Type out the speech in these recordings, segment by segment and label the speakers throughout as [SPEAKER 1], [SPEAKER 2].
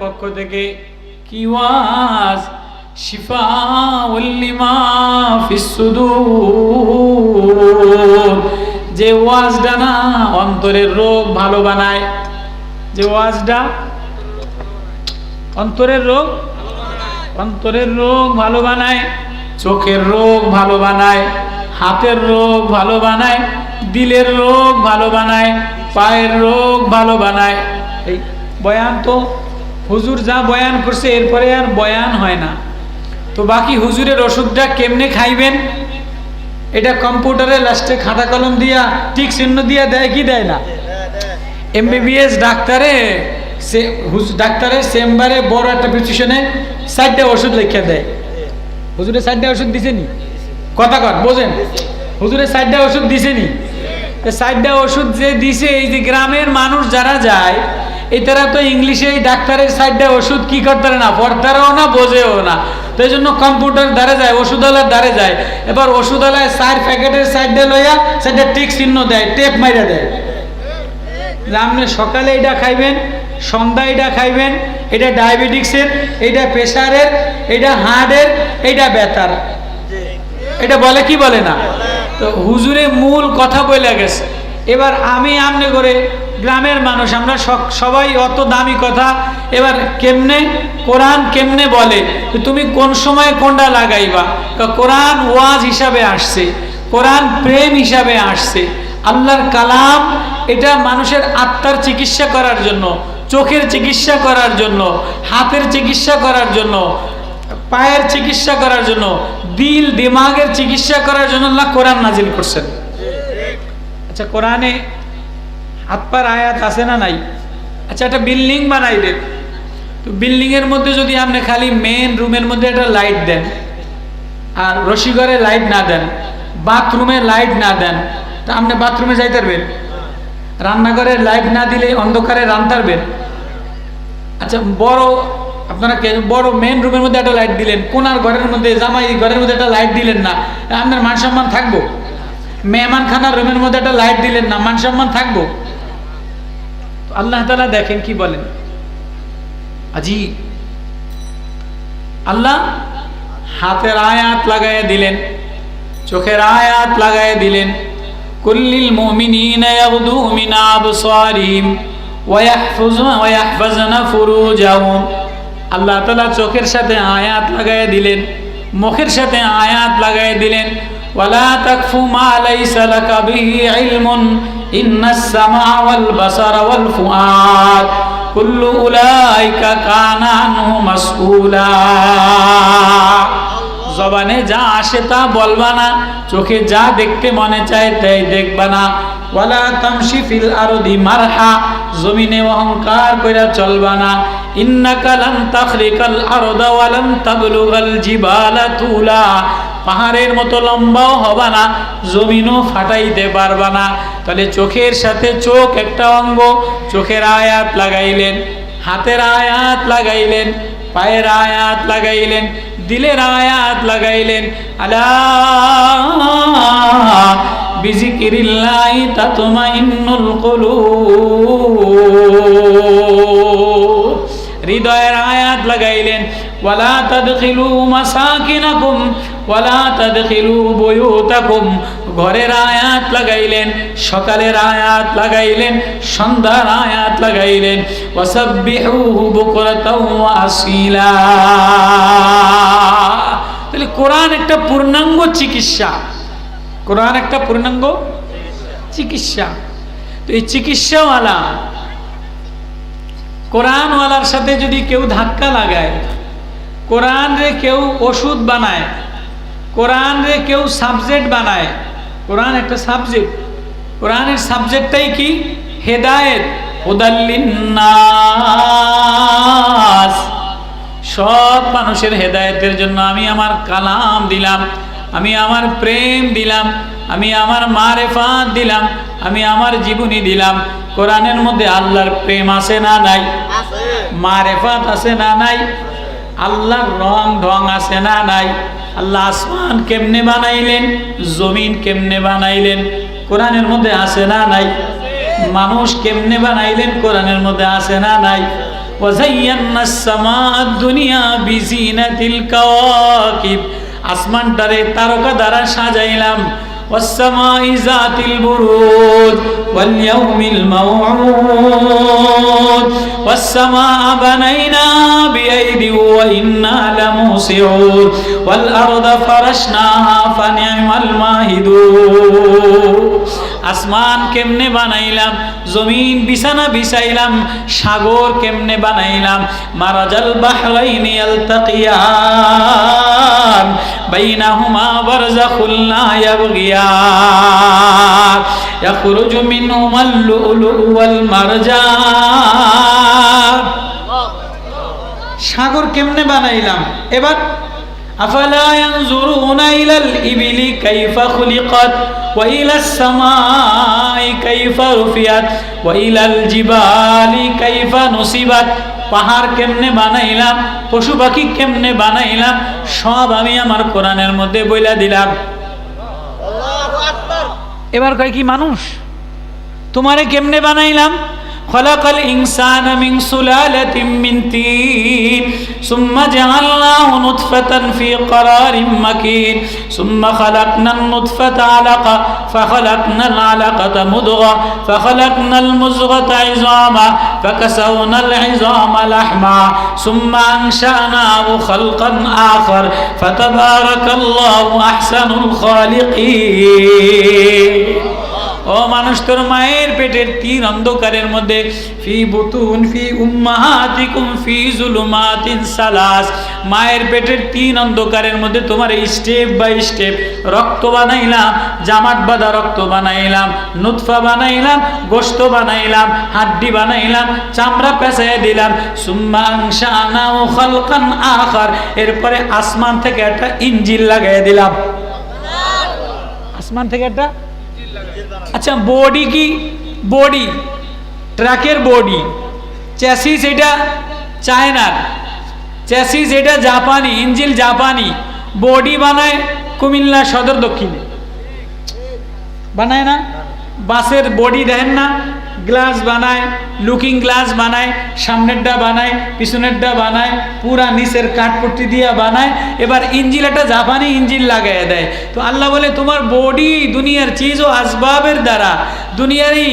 [SPEAKER 1] পক্ষ থেকে কি ওয়াজ? শিফা উল্লিমা ফিসুদুর যে ওয়াজটা না অন্তরের রোগ ভালো বানায়। যে ওয়াজটা? অন্তরের রোগ? অন্তরের রোগ ভালো বানায়। চোখের রোগ ভালো বানায়। হাতের রোগ ভালো বানায়, দিলের রোগ ভালো বানায়, পায়ের রোগ ভালো বানায়। এই বয়ান তো হুজুর যা বয়ান করছে, এরপরে আর বয়ান হয় না। তো বাকি হুজুরের ওষুধটা কেমনে খাইবেন? এটা কম্পিউটারে লাস্টে খাতা কলম দিয়া টিক চিহ্ন দিয়া দেয় কি দেয় না? এমবিবিএস ডাক্তারে সে ডাক্তারের চেম্বারে বড় একটা প্রিসক্রিপশনে চারটে ওষুধ লিখে দেয়। হুজুরে চারটে ওষুধ দিছেনি? কথা কর বোঝেন। হুজুরে চারটে ওষুধ দিছেনি। চারটে ওষুধ যে দিছে, এই যে গ্রামের মানুষ যারা যায় এই তারা তো ইংলিশে ডাক্তারের সাইডটা ওষুধ কি করতে না, পড়তারও না, বোঝেও না। তো এই জন্য কম্পিউটার দ্বারে যায়, ওষুধওয়ালার দ্বারে যায়। এবার ওষুধওয়ালায় চার প্যাকেটের সাইডে লইয়া সেটা টিক চিহ্ন দেয়, টেপ মাইরা দেয়। আপনি সকালে এটা খাইবেন সন্ধ্যা এটা খাইবেন, এটা ডায়াবেটিক্সের, এটা প্রেশারের, এটা হার্টের, এটা ব্যথার। এটা বলে কি বলে না? তো হুজুরে মূল কথা বলে গেছে। এবার আমি আমনে করে গ্রামের মানুষ, আমরা সবাই অত দামি কথা, এবার কেমনে, কোরআন কেমনে বলে? তুমি কোন সময় কোনটা লাগাইবা? কোরআন ওয়াজ হিসাবে আসছে, কোরআন প্রেম হিসাবে আসছে। আল্লাহর কালাম, এটা মানুষের আত্মার চিকিৎসা করার জন্য, চোখের চিকিৎসা করার জন্য, হাতের চিকিৎসা করার জন্য পায়ের চিকিৎসা করার জন্য, দিল দিমাগের চিকিৎসা করার জন্য আল্লাহ কোরআন নাজিল করছেন। আচ্ছা কোরআনে হাত পার আয়াত আছে না নাই? আচ্ছা একটা বিল্ডিং বানাইলেন তো বিল্ডিং এর মধ্যে যদি আপনি খালি মেন রুমের মধ্যে একটা লাইট দেন, আর রসিঘরে লাইট না দেন বাথরুমে লাইট না দেন, তা আপনি বাথরুমে যাইতে পারবেন রান্নাঘরে লাইট না দিলে অন্ধকারে রান্নতে পারবেন আচ্ছা বড় আপনারা বড় মেন রুমের মধ্যে একটা লাইট দিলেন, কোনার ঘরের মধ্যে জামাই ঘরের মধ্যে একটা লাইট দিলেন না, আপনার মান সম্মান থাকব? মেহমান খানার রুমের মধ্যে একটা লাইট দিলেন না, মান সম্মান থাকব? আল্লাহ তালা দেখেন কি বলেন? আজি, আল্লাহ হাতের আয়াত লাগাইয়া দিলেন, চোখের আয়াত লাগাইয়া দিলেন, কুল্লিল মুমিনিনা ইয়াগদু মিন আবসারিহিম, ওয়া ইয়াহফাজুনা ওয়া ইয়াহফাজনা ফুরুজাহুম। আল্লাহ তালা চোখের সাথে আয়াত লাগাই দিলেন, মুখের সাথে আয়াত লাগাই দিলেন, ওয়ালা তাকফু মা লাইসা লাকা বিহি ইলমুন ইন্নাস সামা ওয়াল বাসারা ওয়াল ফুআদ, কুল্লু উলাইকা কানা আনহু মাসউলা। জবানে যা আসে তা বলবা না। চোখে যা দেখতে মনে চায় তাই দেখবা না। ওয়ালা তামশি ফিল আরদি মারহা, জমিনে অহংকার কইরা চলবা না। ইন্নাকা লান তাখরিকাল আরদা ওয়া লান তাবলুগাল জিবালা তুলা। পাহাড়ের মতো লম্বাও হবা না, জমিনও ফাটাইতে পারবা না। তাহলে চোখের সাথে চোখ একটা অঙ্গ, চোখের আয়াত লাগাইলেন, হাতের আয়াত লাগাইলেন। পায়ের আয়াত লাগাইলেন দিলের আয়াত লাগাইলেন আলা হৃদয়ের আয়াত লাগাইলেন ওয়ালা তাদখিলু মাসাকিনাকুম। ওয়ালা তাদখিলু বুয়ুতাকুম। ঘরের আয়াত লাগাইলেন, সকালের আয়াত লাগাইলেন, সন্ধ্যার আয়াত লাগাইলেন। ওয়াসাব্বিহুহু বুকরাতাও ওয়া আসিলা। তাহলে কোরআন একটা পূর্ণাঙ্গ চিকিৎসা। কোরআন একটা পূর্ণাঙ্গ চিকিৎসা। তো এই চিকিৎসাওয়ালা, কোরআনওয়ালার সাথে যদি কেউ ধাক্কা লাগায়, কোরআন রে কেউ ওষুধ বানায় কোরআন রে কেউ সাবজেক্ট বানায়। কোরআন একটা সাবজেক্ট। কোরআনের সাবজেক্টটাই কি? হেদায়েত। সব মানুষের হেদায়েতের জন্য আমি আমার কালাম দিলাম আমি আমার প্রেম দিলাম আমি আমার মারেফাত দিলাম আমি আমার জীবনী দিলাম। কোরআনের মধ্যে আল্লাহর প্রেম আছে না নাই? মারেফাত আছে না নাই? আল্লাহ রং ঢং আছে না নাই? আল্লাহ আসমান কেমনে বানাইলেন? জমিন কেমনে বানাইলেন? কোরআনের মধ্যে আছে না নাই? মানুষ কেমনে বানাইলেন? কোরআনের মধ্যে আছে না নাই? আসমানটারে তারকা দ্বারা সাজাইলাম। والسماء ذات البروج واليوم الموعود والسماء بنيناها بأيد وإنا لموسعون والأرض فرشناها فنعم الماهدون আসমান কেমনে বানাইলাম জমিন বিছানা বিছাইলাম সাগর কেমনে বানাইলাম মারাজাল বাহরাইনি আলতাকিয়ান বারযাখুল লা ইয়াবগিয়ান ইয়াখরুজু মিনহুমাল লুলু ওয়াল মারজান সাগর কেমনে বানাইলাম? এবার ইলাল ইবিলি কাইফা খুলিকাত ওয়া ইলাস সামাই কাইফা রুফিয়াত ওয়া ইলাল জিবালি কাইফা নুসিবাত পাহাড় কেমনে বানাইলাম পশু পাখি কেমনে বানাইলাম সব আমি আমার কোরআনের মধ্যে বইলা দিলাম। এবার কয় কি মানুষ তোমারে কেমনে বানাইলাম? خلق الإنسان من سلالة من طين ثم جعلناه نطفة في قرار مكين. ثم خلقنا النطفة علقة فخلقنا العلقة مضغة فخلقنا المزغة عظاما فكسونا العظام لحما. ثم أنشأناه خلقا آخر فتبارك الله أحسن الخالقين. ও মানুষ তোর মায়ের পেটের তিন অন্ধকারের মধ্যে ফি বুতুন ফি উম্মাহাতিকুম ফি জুলুমাতিন সালাস। মায়ের পেটের তিন অন্ধকারের মধ্যে তোমার স্টেপ বাই স্টেপ রক্ত বানাইলাম জামাট বাঁধা রক্ত বানাইলাম নুতফা বানাইলাম গোস্ত বানাইলাম হাড্ডি বানাইলাম চামড়া পেঁচাই দিলাম। খালকান আখার। এরপরে আসমান থেকে একটা ইঞ্জিন লাগাই দিলাম। আসমান থেকে একটা আচ্ছা বডি কি? বডি ট্রাকের বডি চ্যাসিস এটা চায়নার। চ্যাসিস এটা জাপানি, ইঞ্জিল জাপানি। বডি বানায় কুমিল্লা সদর দক্ষিণে। বানায় না? বাসের বডি দেখেন না? গ্লাস বানায় লুকিং গ্লাস বানায়, সামনেরটা বানায়, পিছনেরটা বানায়, পুরা নিচের কাঠপট্টি দিয়া বানায়, এবার ইঞ্জিল একটা জাপানি ইঞ্জিল লাগাই দেয়। তো আল্লাহ বলে, তোমার বডি দুনিয়ার চিজ ও আসবাবের দ্বারা, দুনিয়ারই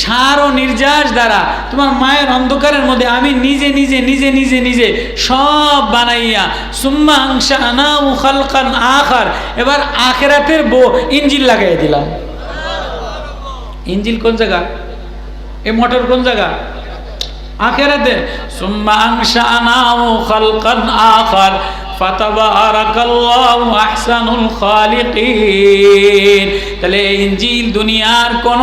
[SPEAKER 1] সার ও নির্যাস দ্বারা, তোমার মায়ের অন্ধকারের মধ্যে আমি নিজে নিজে নিজে নিজে নিজে সব বানাইয়া, সুম্মা আংশা আনা ও খালকান আখার, এবার আখেরাতের বো ইঞ্জিল লাগাই দিলাম। ইঞ্জিল কোন জায়গা? এ মোটর কোন জায়গা? আখেরাতে সুম্মা আনশানাহু খালকান আখার, ফাতাবারাকাল্লাহু আহসানুল খালিকিন। তাহলে এই ইঞ্জিল দুনিয়ার কোন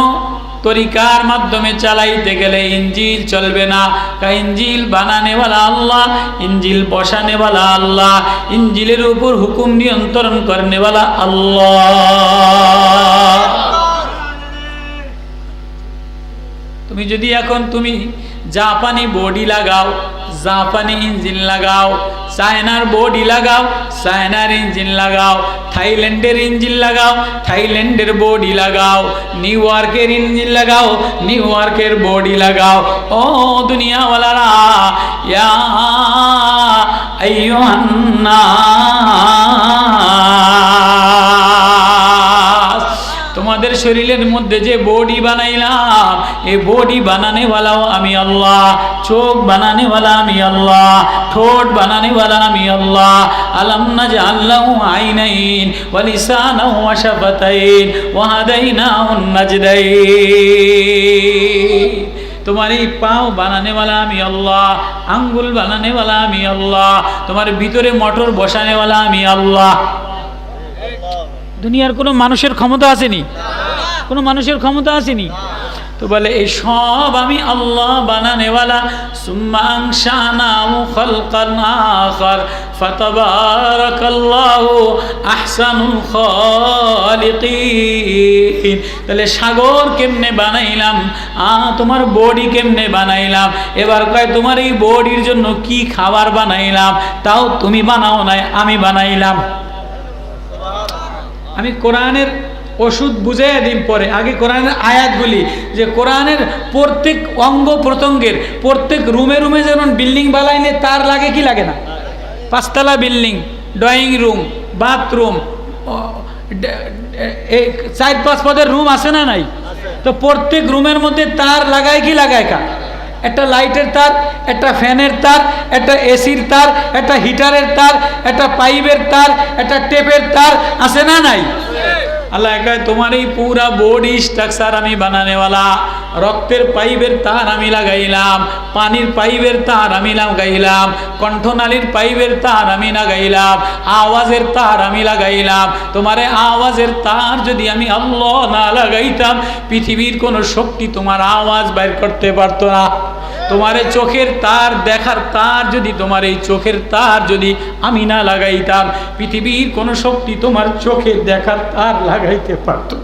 [SPEAKER 1] তরিকার মাধ্যমে চালাইতে গেলে ইঞ্জিল চলবে না। কা ইঞ্জিল বানানেওয়ালা আল্লাহ, ইঞ্জিল বসানেওয়ালা আল্লাহ, ইঞ্জিলের উপর হুকুম নিয়ন্ত্রণ করনেওয়ালা আল্লাহ। তুমি যদি এখন তুমি জাপানি বডি লাগাও, জাপানি ইঞ্জিন লাগাও, চায়নার বডি লাগাও, চায়নার ইঞ্জিন লাগাও, থাইল্যান্ডের ইঞ্জিন লাগাও, থাইল্যান্ডের বডি লাগাও, নিউ ইয়র্কের ইঞ্জিন লাগাও, নিউ ইয়র্কের বডি লাগাও, ও দুনিয়াওয়ালারা, ইয়া আইয়ুহান্নাস। শরীরের মধ্যে যে বডি বানাইলাম, এই বডি বানানেওয়ালাও আমি আল্লাহ, চোখ বানানেওয়ালা আমি আল্লাহ, ঠোঁট বানানেওয়ালা আমি আল্লাহ। আলম না যে আল্লাহ আইনাইন ওয়ালিসানাও ওয়াশাফাতাইন ওয়াহাদাইনাহু নাজদাইন। তোমার এই পাও বানানেওয়ালা আমি আল্লাহ, আঙ্গুল বানানেওয়ালা আমি আল্লাহ, তোমার ভিতরে মোটর বসানেওয়ালা আমি আল্লাহ। দুনিয়ার কোনো মানুষের ক্ষমতা আসেনি। কোনো মানুষের ক্ষমতা আসেনি। তো বলে, এই সব আমি আল্লাহ বানানেওয়ালা। সুম্মা আংশানা খালকান আখার। ফাতাবারাকাল্লাহু আহসানুল খালিকিন। তাহলে সাগর কেমনে বানাইলাম? আ, তোমার বডি কেমনে বানাইলাম? এবার কয়, তোমার এই বডির জন্য কি খাবার বানাইলাম? তাও তুমি বানাও নাই, আমি বানাইলাম। আমি কোরআনের ওষুধ বুঝাইয়া দিন পরে। আগে কোরআনের আয়াতগুলি যে কোরআনের প্রত্যেক অঙ্গ প্রত্যঙ্গের, প্রত্যেক রুমে রুমে যেমন বিল্ডিং বালাইনে তার লাগে কি লাগে না? পাঁচতলা বিল্ডিং, ড্রয়িং রুম, বাথরুম চার পাঁচ পদের রুম আছে না নাই? তো প্রত্যেক রুমের মধ্যে তার লাগায় কি লাগায় কা একটা লাইটের তার, একটা ফ্যানের তার, একটা এসির তার, একটা হিটারের তার, একটা পাইপের তার, একটা টেপের তার, আছে না নাই? আল্লাহ একাই তোমার এই পুরা বডি স্ট্রাকচার আমি বানানেওয়ালা। রক্তের পাইপের তার আমি লাগাইলাম, পানির পাইপের তার আমি লাগাইলাম, কণ্ঠনালীর পাইপের তার আমি লাগাইলাম, আওয়াজের তার আমি লাগাইলাম। তোমার আওয়াজের তার যদি আমি আল্লাহ না লাগাইতাম, পৃথিবীর কোনো শক্তি তোমার আওয়াজ বাইর করতে পারতো না। তোমার এই চোখের তার দেখার তার যদি তোমার এই চোখের তার যদি আমি না লাগাইতাম, পৃথিবীর কোনো শক্তি তোমার চোখে দেখার তার লাগাইতে পারত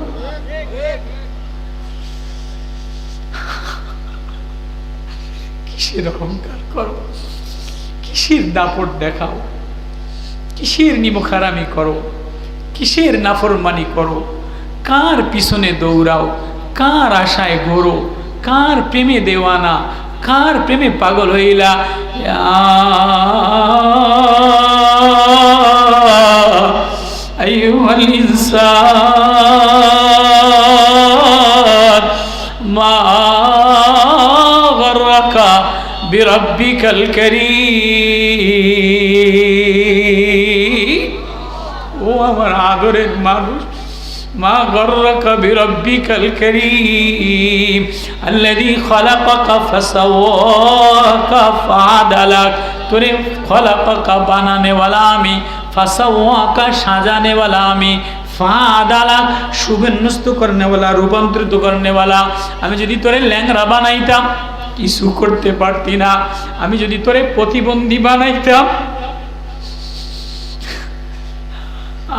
[SPEAKER 1] কিসের অহংকার করো? কিসের দাপট দেখাও? কিসের নিমখারামি করো? কিসের নাফরমানি করো? কার পিছনে দৌড়াও? কার আশায় ঘোরো? কার প্রেমে দেওয়ানা? কার প্রেমে পাগল হইলা? আইহাল ইনসান মা গররাকা বিরাব্বিকাল করিম। ও আমার আদরের মানুষ। ما غرك بربك الكريم الذي خلقك فسواك فعدلك তোরে খলাপাকা বানানেওয়ালা আমি ফাঁসাওয়াকা সাজানেওয়ালা আমি ফাদালা শুভেন্যস্ত করনেওয়ালা, রূপান্তরিত করনেওয়ালা। আমি যদি তোরে ল্যাংরা বানাইতাম, কিছু করতে পারতি না। আমি যদি তোরে প্রতিবন্ধী বানাইতাম,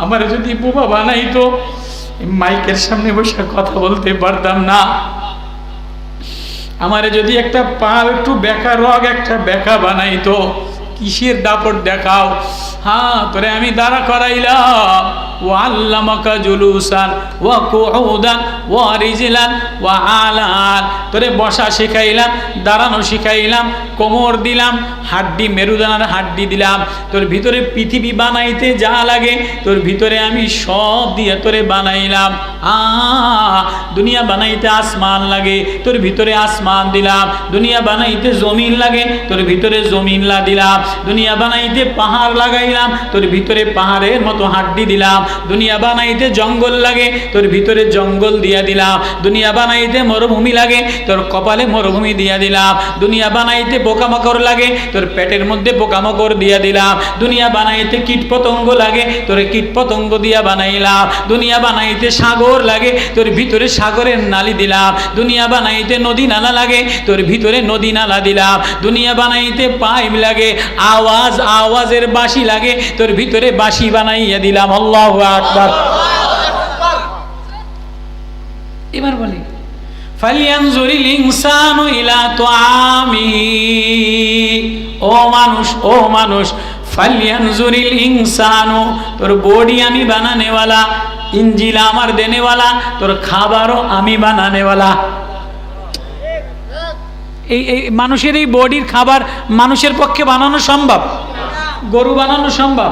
[SPEAKER 1] আমার যদি বোবা বানাইতো মাইকের সামনে বসে কথা বলতে পারতাম না। আমারে যদি একটা পা, একটু বেকা রগ, একটা বেকা বানাইতো কিসের দাপট দেখাও? হ্যাঁ তোরে আমি দাঁড়া করাইলাম। ও আল্লামাকা জুলুসান ও কুউদান ও রিজিলান ও আলান। তোরে বসা শিখাইলাম, দাঁড়ানো শিখাইলাম, কোমর দিলাম, হাড্ডি, মেরুদানার হাড্ডি দিলাম। তোর ভিতরে পৃথিবী বানাইতে যা লাগে, তোর ভিতরে আমি সব দিয়ে তোরে বানাইলাম। দুনিয়া বানাইতে আসমান লাগে, তোর ভিতরে আসমান দিলাম। দুনিয়া বানাইতে জমিন লাগে, তোর ভিতরে জমিন লা দিলাম। দুনিয়া বানাইতে পাহাড় লাগাইলাম, তোর ভিতরে পাহাড়ের মতো হাড্ডি দিলাম। দুনিয়া বানাইতে জঙ্গল লাগে, তোর ভিতরে জঙ্গল দিয়া দিলাম। দুনিয়া বানাইতে মরুভূমি লাগে, তোর কপালে মরুভূমি দিয়া দিলাম। দুনিয়া বানাইতে পোকামাকড় লাগে, তোর পেটের মধ্যে পোকামাকড় দিয়া দিলাম। দুনিয়া বানাইতে কীট পতঙ্গ লাগে, তোর কীট পতঙ্গ দিয়া বানাইলাম। দুনিয়া বানাইতে সাগর লাগে, তোর ভিতরে সাগরের নালি দিলাম, দুনিয়া বানাইতে নদী নালা লাগে, তোর ভিতরে নদী নালা দিলাম, দুনিয়া বানাইতে পাইপ লাগে, আওয়াজ আওয়াজের বাঁশি লাগে, তোর ভিতরে বাঁশি বানাইয়া দিলাম, আল্লাহ আকবার। এবার বলি, ফালিয়ানজুরিল ইনসানু ইলা তুআমিহি ও মানুষ ও মানুষ, ফালিয়ানজুরিল ইনসানু, তোর বডি আমি বানানেওয়ালা ইঞ্জিল আমার দেনেওয়ালা, তোর খাবারও আমি বানানেওয়ালা। এই এই মানুষের এই বডির খাবার মানুষের পক্ষে বানানো সম্ভব? গরু বানানো সম্ভব?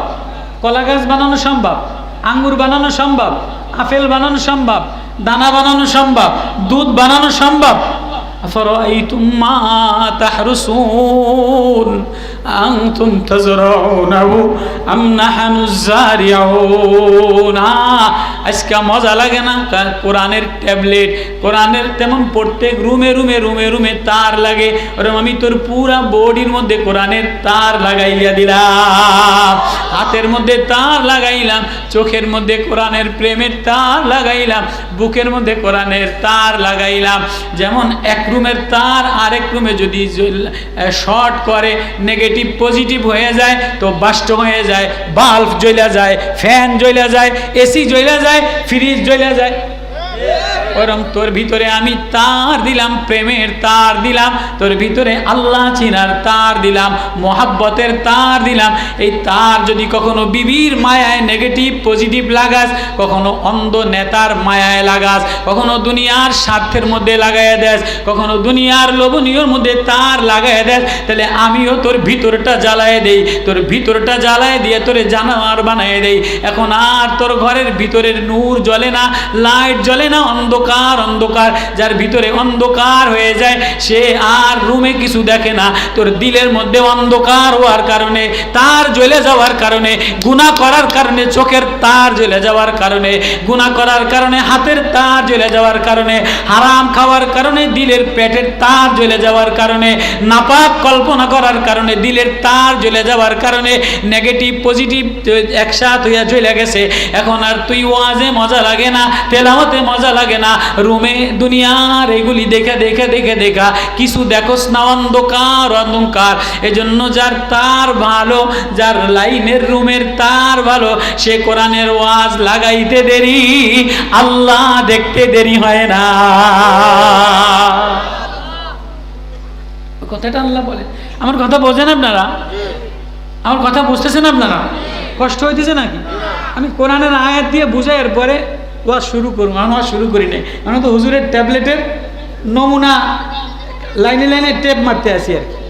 [SPEAKER 1] কলা গাছ বানানো সম্ভব? আঙ্গুর বানানো সম্ভব? আপেল বানানো সম্ভব? দানা বানানো সম্ভব? দুধ বানানো সম্ভব? أفرأيتم ما تحرسون أنتم تزرعونه أم نحن الزارعون আহ, আজকে মজা লাগে না কা- কোরআনের ট্যাবলেট কোরআনের তেমন প্রত্যেক রুমে রুমে রুমে রুমে তার লাগে ওরম আমি তোর পুরা বডির মধ্যে কোরআনের তার লাগাইয়া দিলাম হাতের মধ্যে তার লাগাইলাম চোখের মধ্যে কোরআনের প্রেমের তার লাগাইলাম বুকের মধ্যে কোরআনের তার লাগাইলাম যেমন এক রুমের তার আরেক রুমে যদি শর্ট করে নেগেটিভ পজিটিভ হয়ে যায়, তো বাষ্ট হয়ে যায়, বাল্ব জ্বলা যায়, ফ্যান জ্বলা যায়, এসি জ্বলা যায়, ফ্রিজ জ্বলা যায়। ওরম, তোর ভিতরে আমি তার দিলাম, প্রেমের তার দিলাম, তোর ভিতরে আল্লাহ চিনার তার দিলাম, মোহাব্বতের তার দিলাম। এই তার যদি কখনো বিবির মায়ায় নেগেটিভ পজিটিভ লাগাস, কখনো অন্ধ নেতার মায়ায় লাগাস, কখনো দুনিয়ার স্বার্থের মধ্যে লাগাইয়া দেস, কখনো দুনিয়ার লোভনীয়র মধ্যে তার লাগাইয়া দেস, তাহলে আমিও তোর ভিতরটা জ্বালায় দেই, তোর ভিতরটা জ্বালায় দিয়ে তোরে জানোয়ার বানায় দেই। এখন আর তোর ঘরের ভিতরের নূর জ্বলে না লাইট জ্বলে না অন্ধকার অন্ধকার, যার ভিতরে অন্ধকার হয়ে যায়, সে আর রুমে কিছু দেখে না। তোর দিলের মধ্যে অন্ধকার হওয়ার কারণে, তার জ্বলে যাওয়ার কারণে গুণা করার কারণে, চোখের তার জ্বলে যাওয়ার কারণে গুণা করার কারণে, হাতের তার জ্বলে যাওয়ার কারণে, হারাম খাওয়ার কারণে, দিলের পেটের তার জ্বলে যাওয়ার কারণে, নাপাক কল্পনা করার কারণে, দিলের তার জ্বলে যাওয়ার কারণে নেগেটিভ পজিটিভ একসাথ হইয়া জ্বলে গেছে। এখন আর তুই ওয়াজে মজা লাগে না, তেলাওয়াতে মজা লাগে না রুমে দুনিয়ার এগুলি দেখে দেখে দেখে, দেখা। কিছু দেখোস না অন্ধকার অন্ধকার। এজন্য যার তার ভালো, যার লাইনের রুমের তার ভালো, সে কোরআনের ওয়াজ লাগাইতে দেরি। আল্লাহ দেখতে দেরি হয় না। কথাটা আল্লাহ বলে। আমার কথা বোঝেন আপনারা? আমার কথা বুঝতেছেন আপনারা? কষ্ট হইতেছে নাকি? আমি কোরআনের আয়াত দিয়ে বুঝাই, এরপরে ওয়াজ শুরু করুন আমি শুরু করি নাই। আমি তো হুজুরের ট্যাবলেটের নমুনা লাইনে লাইনে টেপ মারতে আসি আর কি